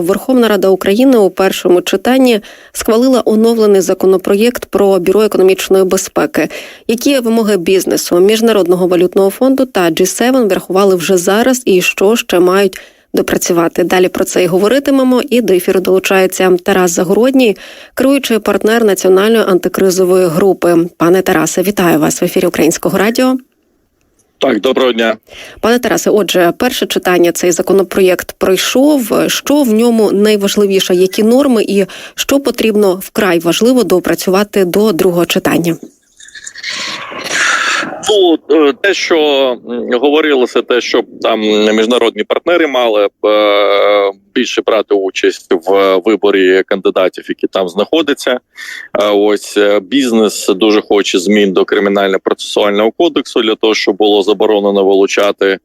Верховна Рада України у першому читанні схвалила оновлений законопроєкт про бюро економічної безпеки. Які вимоги бізнесу, міжнародного валютного фонду та G7 врахували вже зараз, і що ще мають допрацювати? Далі про це і говоритимемо. І до ефіру долучається Тарас Загородній, керуючий партнер національної антикризової групи. Пане Тарасе, вітаю вас в ефірі Українського радіо. Так, доброго дня. Пане Тарасе, отже, перше читання цей законопроєкт пройшов. Що в ньому найважливіше, які норми, і що потрібно вкрай важливо доопрацювати до другого читання? Ну е, те, що говорилося, те, щоб там міжнародні партнери мали б е, більше брати участь в виборі кандидатів, які там знаходяться. Е, Ось бізнес дуже хоче змін до кримінально-процесуального кодексу для того, щоб було заборонено вилучати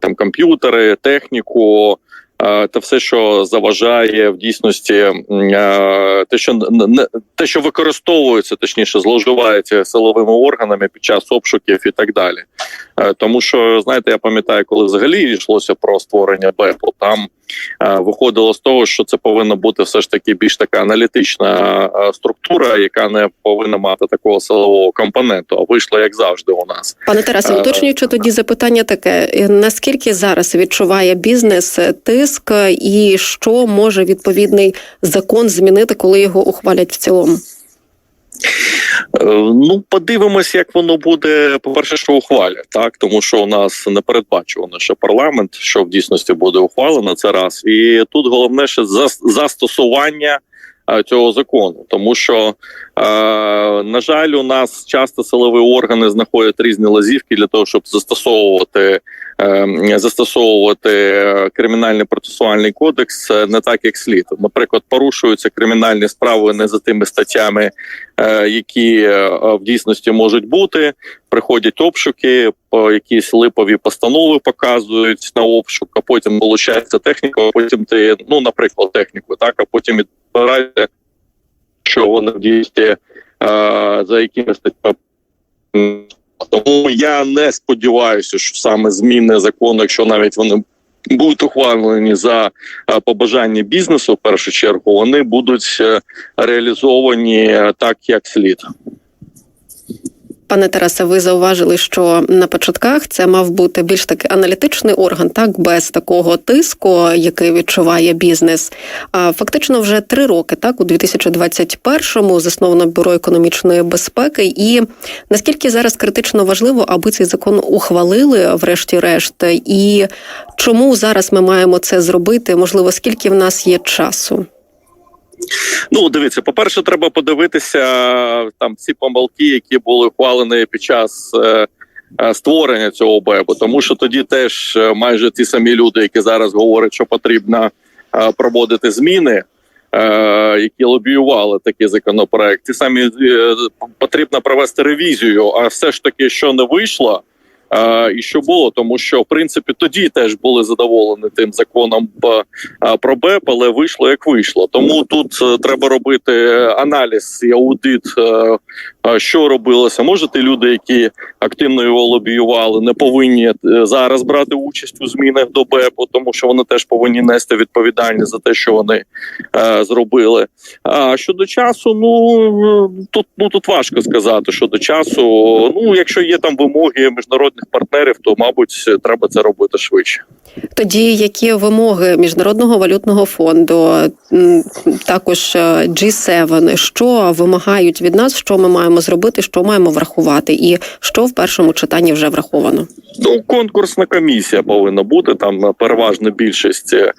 там комп'ютери, техніку. Е, Та все, що заважає в дійсності, е, те, що не те, що використовується, точніше, зловживається силовими органами під час обшуків і так далі. Е, Тому що знаєте, я пам'ятаю, коли взагалі йшлося про створення БЕПу, там виходило з того, що це повинна бути все ж таки більш така аналітична е, структура, яка не повинна мати такого силового компоненту. А вийшло як завжди у нас. Пане Тарасе, Е, уточнюючи тоді запитання таке: е, наскільки зараз відчуває бізнес е, тиск, е, і що може відповідний закон змінити, коли його ухвалять в цілому? Е, Ну, подивимось, як воно буде. По перше, що ухвалять, так тому що у нас не передбачувано, що парламент, що в дійсності буде ухвалено, це раз. І тут головне ще зас- застосування е, цього закону, тому що е, на жаль, у нас часто силові органи знаходять різні лазівки для того, щоб застосовувати. Е, Застосовувати кримінальний процесуальний кодекс е, не так, як слід. Наприклад, порушуються кримінальні справи не за тими статтями, е, які в дійсності можуть бути. Приходять обшуки, якісь липові постанови показують на обшук, а потім вилучається техніка. А потім ти, ну наприклад, техніку, так а потім відбираєте, що вони е, за якими статтями. Тому я не сподіваюся, що саме зміни закону, якщо навіть вони будуть ухвалені за е, побажання бізнесу, в першу чергу, вони будуть е, реалізовані е, так, як слід. Пане Тарасе, ви зауважили, що на початках це мав бути більш таки аналітичний орган, так без такого тиску, який відчуває бізнес. А фактично вже три роки, так у 2021-му засновано бюро економічної безпеки. І наскільки зараз критично важливо, аби цей закон ухвалили, врешті-решт, і чому зараз ми маємо це зробити? Можливо, скільки в нас є часу? Ну, дивіться, по-перше, треба подивитися там всі помилки, які були ухвалені під час е, е, створення цього БЕБу, тому що тоді теж е, майже ті самі люди, які зараз говорять, що потрібно е, проводити зміни. е, Які лобіювали такий законопроект, ті самі е, потрібно провести ревізію. А все ж таки, що не вийшло, і що було, тому що в принципі тоді теж були задоволені тим законом про БЕП, але вийшло як вийшло. Тому тут е, треба робити аналіз і аудит, е, що робилося. Може, ті люди, які активно його лобіювали, не повинні е, зараз брати участь у змінах до БЕПу, тому що вони теж повинні нести відповідальність за те, що вони е, зробили. А щодо часу, ну е, тут ну тут важко сказати. Щодо часу, ну якщо є там вимоги міжнародних партнерів, то мабуть треба це робити швидше. Тоді які вимоги міжнародного валютного фонду, також е, G7, що вимагають від нас, що ми маємо зробити, що маємо врахувати, і що в першому читанні вже враховано? Ну, конкурсна комісія повинна бути. Там е, переважна більшість е,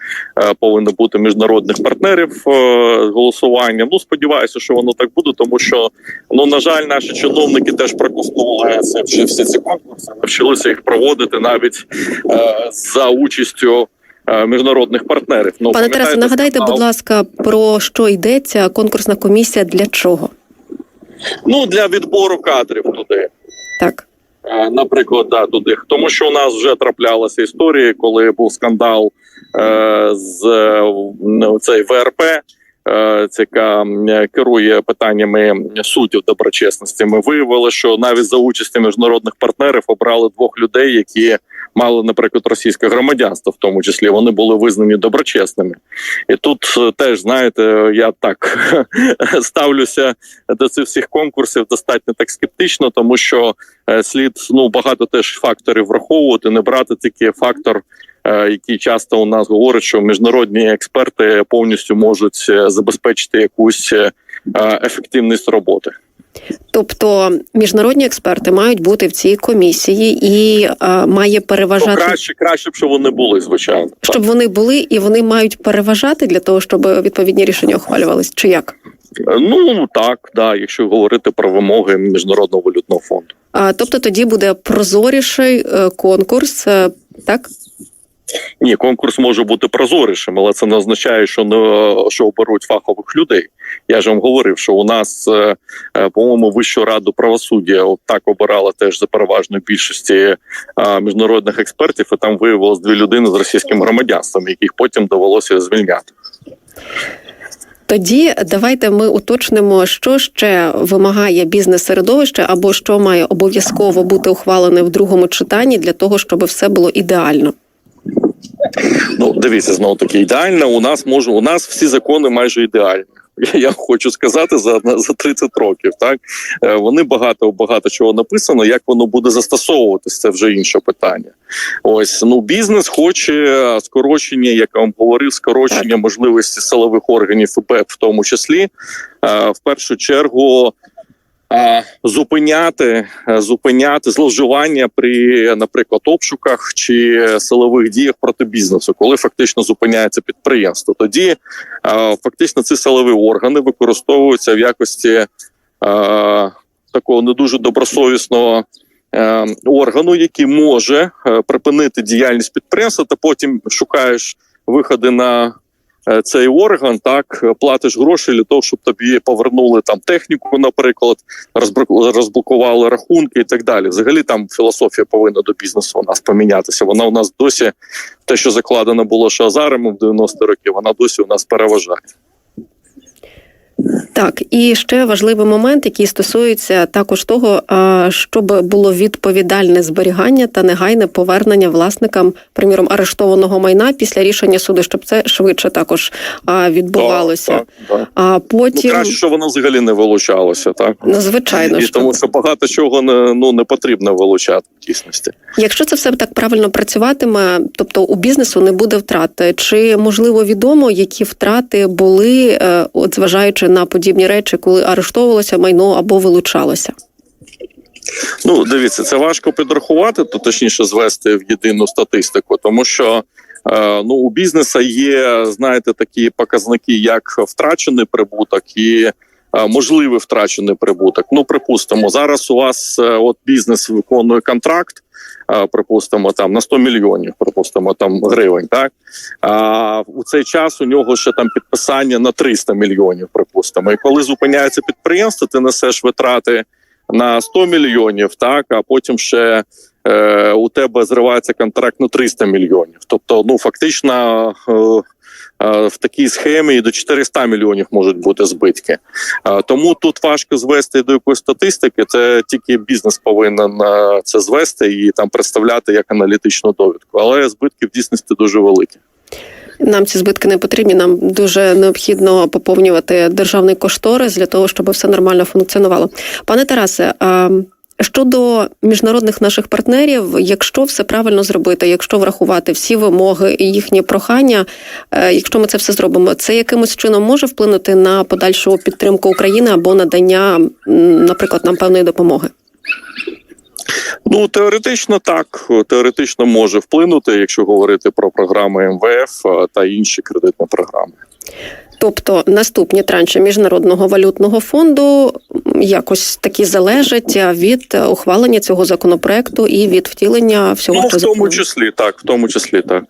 повинна бути міжнародних партнерів е, з голосуванням. Ну, сподіваюся, що воно так буде, тому що ну на жаль, наші чиновники теж прокуснули це вже всі ці конкурси, навчилися їх проводити навіть е, за участю. е, Міжнародних партнерів ну Пане Тарасе, нагадайте, будь ласка, про що йдеться конкурсна комісія для чого? Ну для відбору кадрів туди. Так. Е, Наприклад, да, туди, тому що у нас вже траплялися історії, коли був скандал е, з е, ну, цей ВРП, яка керує питаннями суддів доброчесності. Ми виявили, що навіть за участі міжнародних партнерів обрали двох людей, які мали, наприклад, російське громадянство, в тому числі вони були визнані доброчесними. І тут е, теж знаєте, я так ставлюся до цих всіх конкурсів достатньо так скептично, тому що е, слід ну багато теж факторів враховувати, не брати тільки фактор. Е, Який часто у нас говорить, що міжнародні експерти повністю можуть е, забезпечити якусь е, ефективність роботи. Тобто міжнародні експерти мають бути в цій комісії і е, має Ну, переважати, краще, краще б, щоб вони були, звичайно. Так. щоб вони були і вони мають переважати для того, щоб відповідні рішення ухвалювались. Чи як? Ну так, да, якщо говорити про вимоги міжнародного валютного фонду. А тобто тоді буде прозоріший конкурс, так? Ні, конкурс може бути прозорішим, але це не означає, що не що оберуть фахових людей. Я ж вам говорив, що у нас, е, е, по-моєму, Вищу раду правосуддя от так обирала теж за переважної більшості е, міжнародних експертів, і там виявилось дві людини з російським громадянством, яких потім довелося звільняти. Тоді давайте ми уточнимо, що ще вимагає бізнес-середовище, або що має обов'язково бути ухвалене в другому читанні для того, щоб все було ідеально. Ну, дивіться, знову таки ідеально. У нас може у нас всі закони майже ідеальні. Я хочу сказати за за 30 років. Так Е, вони багато багато чого написано. Як воно буде застосовуватись, це вже інше питання. Ось ну бізнес хоче скорочення, як я вам говорив, скорочення можливості силових органів ФБ, в тому числі Е, в першу чергу. Е, Зупиняти, е, зупиняти зловживання при, наприклад, обшуках чи силових діях проти бізнесу, коли фактично зупиняється підприємство. Тоді е, фактично ці силові органи використовуються в якості такого не дуже добросовісного органу, який може припинити діяльність підприємства, та потім шукаєш виходи на цей орган, так е, платиш гроші для того, щоб тобі повернули там техніку, наприклад, розблокували рахунки і так далі. Взагалі там філософія повинна до бізнесу у нас помінятися. Вона у нас досі те, що закладено було Шазарем в 90-ті роки, вона досі у нас переважає. Так, і ще важливий момент, який стосується також того, щоб було відповідальне зберігання та негайне повернення власникам, приміром, арештованого майна після рішення суду, щоб це швидше також відбувалося. Так, так, так. А Ну, потім краще, що воно взагалі не вилучалося, так ну, звичайно і ж, тому, що багато чого не ну не потрібно вилучати в дійсності. якщо це все так правильно працюватиме, тобто у бізнесу не буде втрати. Чи можливо відомо, які втрати були, е, от зважаючи на подібні речі, коли арештовувалося майно або вилучалося? Ну, дивіться, це важко підрахувати, то точніше звести в єдину статистику, тому що е, ну у бізнеса є, знаєте, такі показники, як втрачений прибуток і можливий втрачений прибуток. Ну, припустимо, зараз у вас е, от бізнес виконує контракт. е, Припустимо, там на 100 мільйонів, припустимо там гривень. Так а у цей час у нього ще там підписання на 300 мільйонів. Припустимо, і коли зупиняється підприємство, ти несеш витрати на 100 мільйонів, так а потім ще е, у тебе зривається контракт на 300 мільйонів. Тобто, ну фактично. Е, е, в такій схемі і до 400 мільйонів можуть бути збитки. Е, Тому тут важко звести до якоїсь статистики. Це тільки бізнес повинен е, це звести і там представляти як аналітичну довідку. Але збитки в дійсності дуже великі. Нам ці збитки не потрібні. Нам дуже необхідно поповнювати державний кошторис для того, щоб все нормально функціонувало. Пане Тарасе, а щодо міжнародних наших партнерів, якщо все правильно зробити, якщо врахувати всі вимоги і їхні прохання, е, якщо ми це все зробимо, це якимось чином може вплинути на подальшу підтримку України або надання, наприклад, нам певної допомоги. Ну теоретично так, теоретично може вплинути, якщо говорити про програми МВФ та інші кредитні програми. Тобто наступні транші міжнародного валютного фонду якось такі залежать від ухвалення цього законопроекту і від втілення всього Ну, в тому числі так, в тому числі так.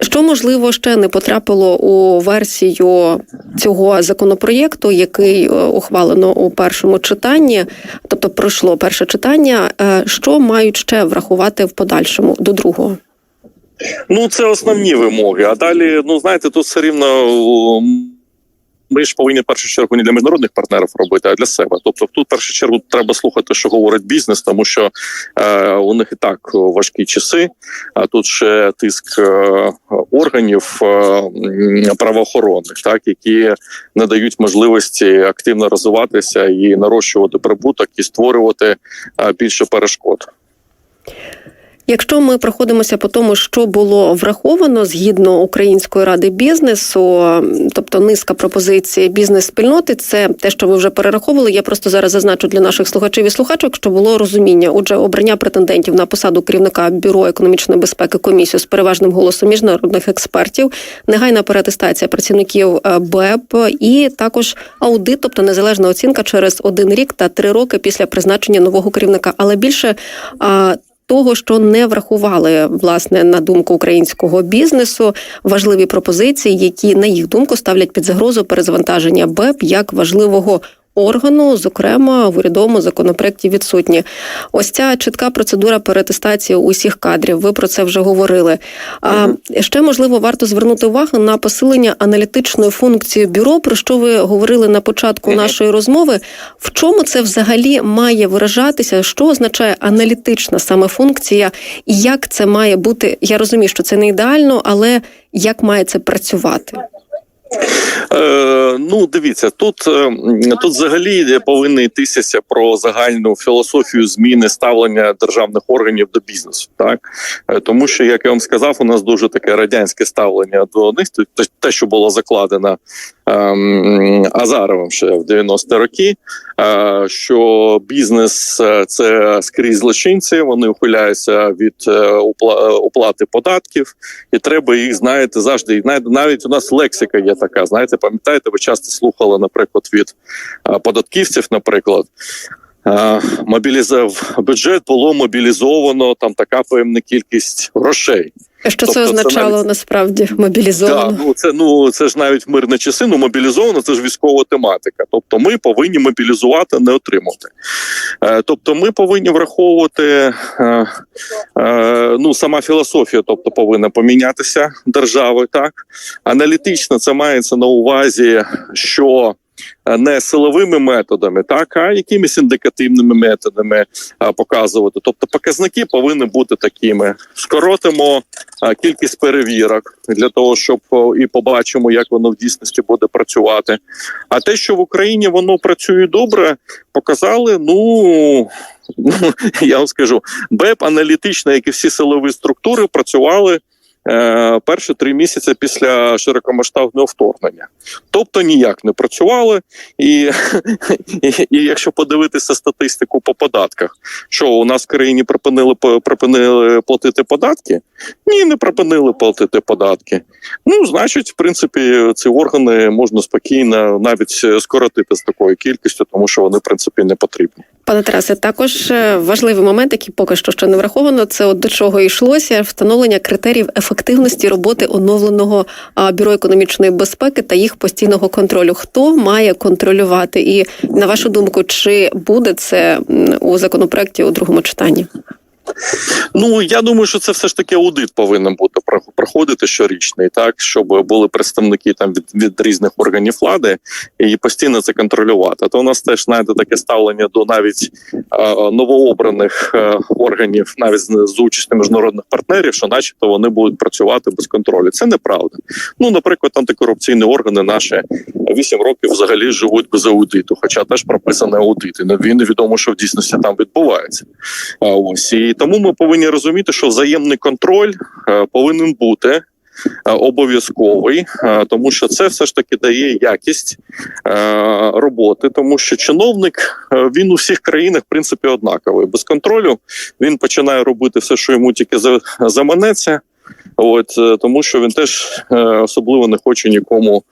Що можливо ще не потрапило у версію цього законопроєкту, який е, ухвалено у першому читанні, тобто пройшло перше читання. е, Що мають ще врахувати в подальшому до другого? Ну це основні вимоги. А далі, ну знаєте, тут все рівно ми ж повинні в першу чергу не для міжнародних партнерів робити, а для себе. Тобто, тут в першу чергу треба слухати, що говорить бізнес, тому що е, у них і так важкі часи. А тут ще тиск е, органів е, правоохоронних, так які не дають можливості активно розвиватися і нарощувати прибуток і створювати е, більше перешкод. Якщо ми проходимося по тому, що було враховано згідно Української ради бізнесу, тобто низка пропозицій бізнес-спільноти, це те, що ви вже перераховували. Я просто зараз зазначу для наших слухачів і слухачок, що було розуміння. Отже, обрання претендентів на посаду керівника бюро економічної безпеки комісію з переважним голосом міжнародних експертів, негайна переатестація працівників е, БЕП і також аудит, тобто незалежна оцінка через один рік та три роки після призначення нового керівника. Але більше а, того, що не врахували власне на думку українського бізнесу важливі пропозиції, які на їх думку ставлять під загрозу перезвантаження БЕП як важливого. Органу, зокрема, в урядовому законопроекті відсутні. Ось ця чітка процедура перетестації усіх кадрів. Ви про це вже говорили. А ще можливо варто звернути увагу на посилення аналітичної функції бюро, про що ви говорили на початку нашої розмови. В чому це взагалі має виражатися? Що означає аналітична саме функція, і як це має бути? Я розумію, що це не ідеально, але як має це працювати? Е, ну, дивіться, тут, е, тут взагалі повинно йтися про загальну філософію зміни ставлення державних органів до бізнесу. Так Е, тому що, як я вам сказав, у нас дуже таке радянське ставлення до них. те- що було закладено Азаровим ще в 90-ті роки. е, Що бізнес е, це скрізь злочинці, вони ухиляються від е, уплати податків, і треба їх знаєте завжди. Навіть- у нас лексика є така. Знаєте, пам'ятаєте, ви часто слухали, наприклад, від податківців, наприклад. Мобілізав бюджет було мобілізовано там така певна кількість грошей. Що Тобто це це означало навіть- насправді мобілізовано? Да, ну це ну це ж навіть в мирні часи. Ну мобілізовано це ж військова тематика. Тобто, ми повинні мобілізувати, не отримати. Е, тобто, ми повинні враховувати е, е, ну сама філософія, тобто повинна помінятися держави. Так аналітично це мається на увазі, що. Е, Не силовими методами, так а якимись індикативними методами показувати. Тобто показники повинні бути такими. Скоротимо кількість перевірок для того, щоб і побачимо, як воно в дійсності буде працювати. А те, що в Україні воно працює добре, показали. Ну, я вам скажу, БЕП аналітично, як і всі силові структури, працювали. Е, Перші три місяці після широкомасштабного вторгнення, тобто ніяк не працювали, і, і, і якщо подивитися статистику по податках, що у нас в країні припинили припинили платити податки? Ні, не припинили платити податки. Ну, значить, в принципі, ці органи можна спокійно навіть скоротити з такою кількістю, тому що вони в принципі не потрібні. Пане Тарасе, також е, важливий момент, який поки що ще не враховано, це от до чого йшлося встановлення критеріїв ефективності роботи оновленого бюро економічної безпеки та їх постійного контролю. Хто має контролювати? І на вашу думку, чи буде це у законопроекті у другому читанні? Ну я думаю, що це все ж таки аудит повинен бути проходити щорічний, так щоб були представники там від, від різних органів влади і постійно це контролювати. А то у нас теж знаєте таке ставлення до навіть е, новообраних е, органів, навіть з, з участю міжнародних партнерів, що, начебто, вони будуть працювати без контролю. Це неправда. Ну, наприклад, антикорупційні органи наші 8 років взагалі живуть без аудиту, хоча теж прописаний аудит. І він невідомо, що в дійсності там відбувається. А ось і тому ми повинні розуміти, що взаємний контроль е, повинен бути. е, Обов'язковий, е, тому що це все ж таки дає якість роботи, тому що чиновник він у всіх країнах в принципі однаковий. Без контролю він починає робити все, що йому тільки заманеться. От е, тому, що він теж е, особливо не хоче нікому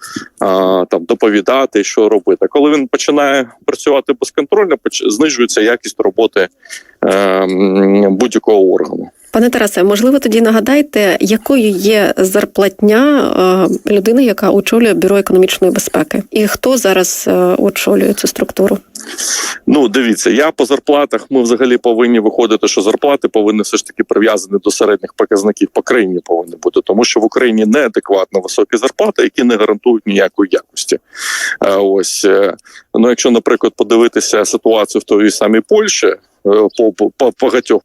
а, там доповідати, що робити. Коли він починає працювати безконтрольно, поч- знижується якість роботи е, будь-якого органу. Пане Тарасе, можливо, тоді нагадайте, якою є зарплатня людини, яка очолює бюро економічної безпеки, і хто зараз очолює цю структуру? Ну, дивіться, я по зарплатах. Ми взагалі повинні виходити, що зарплати повинні все ж таки прив'язані до середніх показників по країні повинні бути, тому що в Україні неадекватно високі зарплати, які не гарантують ніякої якості. Е, Ось е, ну, якщо, наприклад, подивитися ситуацію в той самій Польщі. Е, По, по, по багатьох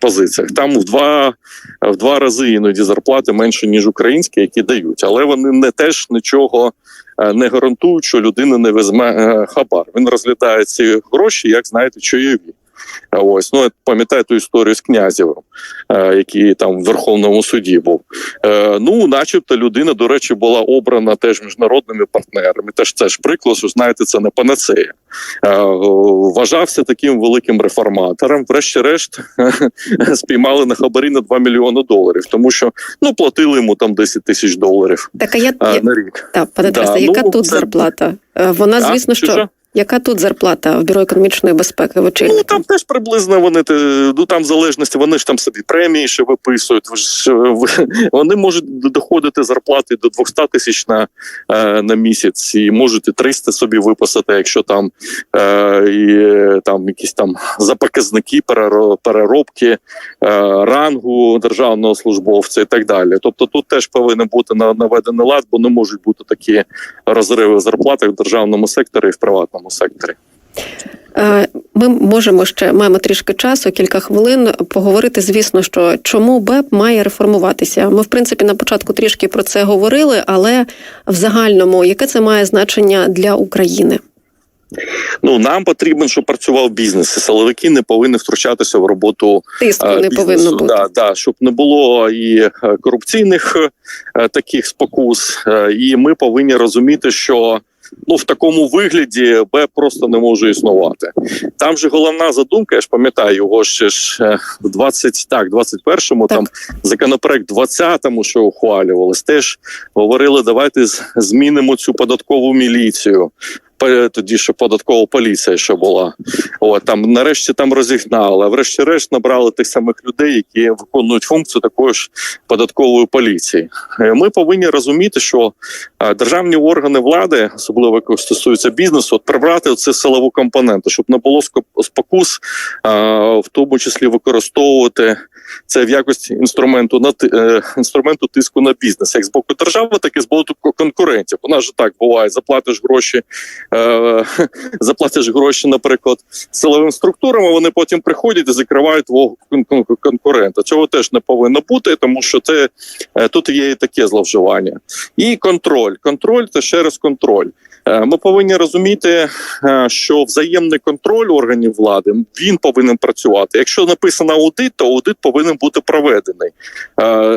позиціях там в два в два рази іноді зарплати менше ніж українські, які дають, але вони не теж нічого е, не гарантують, що людина не візьме е, хабар. Він розглядає ці гроші, як знаєте, чайові. Ось ну пам'ятаю ту історію з князєвим, е, який там в Верховному суді був. Е, ну, начебто, людина, до речі, була обрана теж міжнародними партнерами. Теж це ж приклад, що знаєте, це не панацея. Е, вважався таким великим реформатором. Врешті-решт спіймали на хабарі на 2 мільйони доларів, тому що ну платили йому там 10 тисяч доларів Так, а я, на рік. так, пане да, яка ну, тут це- зарплата? Вона, А, звісно, що що? Яка тут зарплата в бюро економічної безпеки в Ну там теж приблизно вони ну там в залежності, вони ж там собі премії ще виписують. Вони можуть доходити зарплати до 200 тисяч на, е, на місяць, і можуть і 300 собі виписати, якщо там е, і, е, там якісь там за показники переро- переробки рангу державного службовця і так далі. Тобто тут теж повинен бути на- наведений лад, бо не можуть бути такі розриви в зарплатах в державному секторі і в приватному секторі. Е, Ми можемо ще маємо трішки часу, кілька хвилин поговорити. Звісно, що чому БЕП має реформуватися. Ми, в принципі, на початку трішки про це говорили, але в загальному яке це має значення для України? Ну нам потрібен, щоб працював бізнес. І силовики не повинні втручатися в роботу Тиску е, не бізнесу. повинно бути. Да, да, щоб не було і е, корупційних таких спокус. І ми повинні розуміти, що. Ну, в такому вигляді Б просто не може існувати. Там же головна задумка, я ж пам'ятаю, його ще ж е, в 20, так, 21-му, Так. там законопроект 20-му, що ухвалювалось, теж говорили, давайте змінимо цю податкову міліцію. Тоді ще податкова поліція ще була. От там нарешті там розігнали, а врешті-решт набрали тих самих людей, які виконують функцію такої ж податкової поліції. Е, Ми повинні розуміти, що е, державні органи влади, особливо як стосується бізнесу, от прибрати це силову компоненту, щоб не було спокус, е, в тому числі використовувати це в якості інструменту на інструменту тиску на бізнес, як з боку держави, так і з боку конкурентів. У нас же так буває: заплатиш гроші, е, заплатиш гроші, наприклад, силовим структурам, а вони потім приходять і закривають твого кон- кон- конкурента. Цього теж не повинно бути, тому що це е, тут є і таке зловживання. І контроль. Контроль це ще раз контроль. Е, Ми повинні розуміти, е, що взаємний контроль органів влади він повинен працювати. Якщо написано аудит, то аудит повинен бути проведений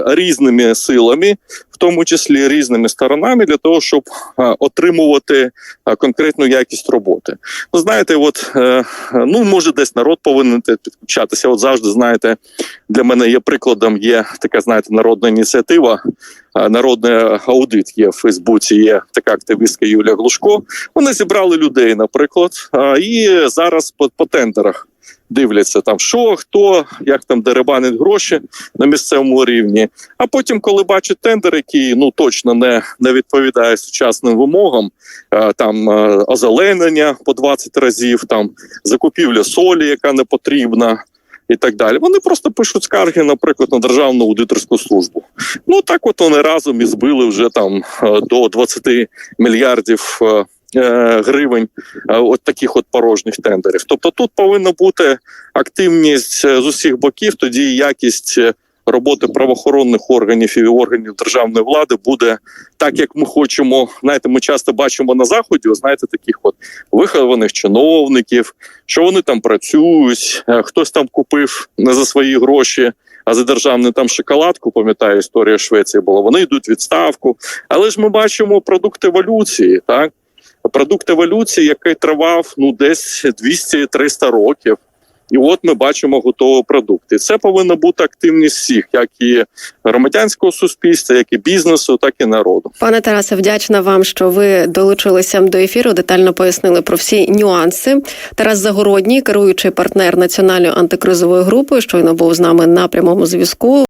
різними силами, в тому числі різними сторонами, для того, щоб е, отримувати е, конкретну якість роботи. Ну, знаєте, от е, ну може десь народ повинен підключатися. От завжди знаєте, для мене є прикладом. Є така, знаєте, народна ініціатива. Народний аудит є в Фейсбуці. Є така активістка Юлія Глушко. Вони зібрали людей, наприклад, і зараз по, по тендерах. Дивляться там, що хто, як там деребанить гроші на місцевому рівні. А потім, коли бачать тендер, який ну точно не, не відповідає сучасним вимогам, е, там е, озеленення по 20 разів, там закупівля солі, яка не потрібна. І так далі. Вони просто пишуть скарги, наприклад, на державну аудиторську службу. Ну так, от вони разом і збили вже там е, до 20 мільярдів гривень е, от таких от порожніх тендерів. Тобто тут повинна бути активність е, з усіх боків, тоді якість е, роботи правоохоронних органів і органів державної влади буде так, як ми хочемо. Знаєте, ми часто бачимо на заході, знаєте, таких от вихованих чиновників, що вони там працюють, е, хтось там купив не за свої гроші. А за державну там шоколадку, пам'ятаю, історія Швеції була. Вони йдуть відставку. Але ж ми бачимо продукт еволюції, так продукт еволюції, який тривав ну десь 200-300 років. І от ми бачимо готовий продукт. І це повинна бути активність всіх, як і громадянського суспільства, як і бізнесу, так і народу. Пане Тарасе, вдячна вам, що ви долучилися до ефіру. Детально пояснили про всі нюанси. Тарас Загородній, керуючий партнер національної антикризової групи, щойно був з нами на прямому зв'язку.